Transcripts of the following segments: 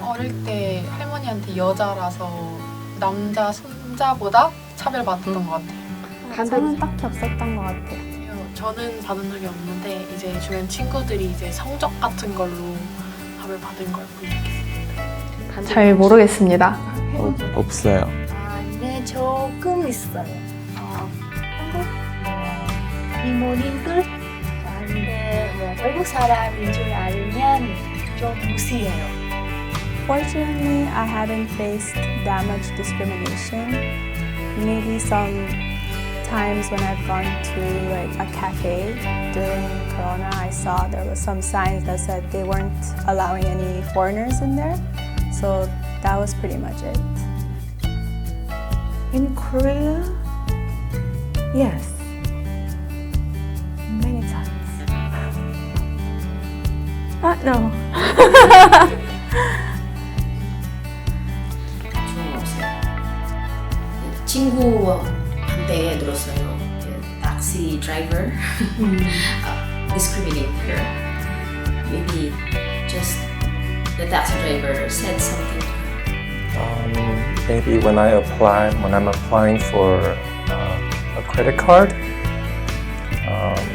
어릴 때 할머니한테 여자라서 남자 손자보다 차별받았던 것 같아요. 저는 딱히 없었던 것 같아요. 저는 받은 적이 없는데 이제 주변 친구들이 이제 성적 같은 걸로 답을 받은 걸 본 적이 있어요. 잘 모르겠습니다. 없어요. 아, 네, 조금 있어요. 어, 한국 뭐, 이모님들 아닌데 뭐 외국 사람인 줄 알면. Fortunately, I haven't faced that much discrimination. Maybe some times when I've gone to like a cafe during Corona, I saw there was some signs that said they weren't allowing any foreigners in there. So that was pretty much it. In Korea, yes, uh, no. 좀 없어요. 친구한테 들었어요. 그 taxi driver uh, discriminate her. Maybe just the taxi driver said something to her. Um, maybe when I apply, when I'm applying for uh, a credit card, um,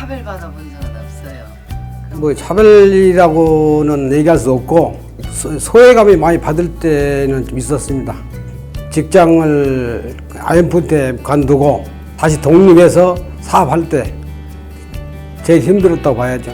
차별받아 본 적은 없어요. 뭐 차별이라고는 얘기할 수 없고 소- 소외감이 많이 받을 때는 좀 있었습니다. 직장을 IMF 때 관두고 다시 독립해서 사업할 때 제일 힘들었다고 봐야죠.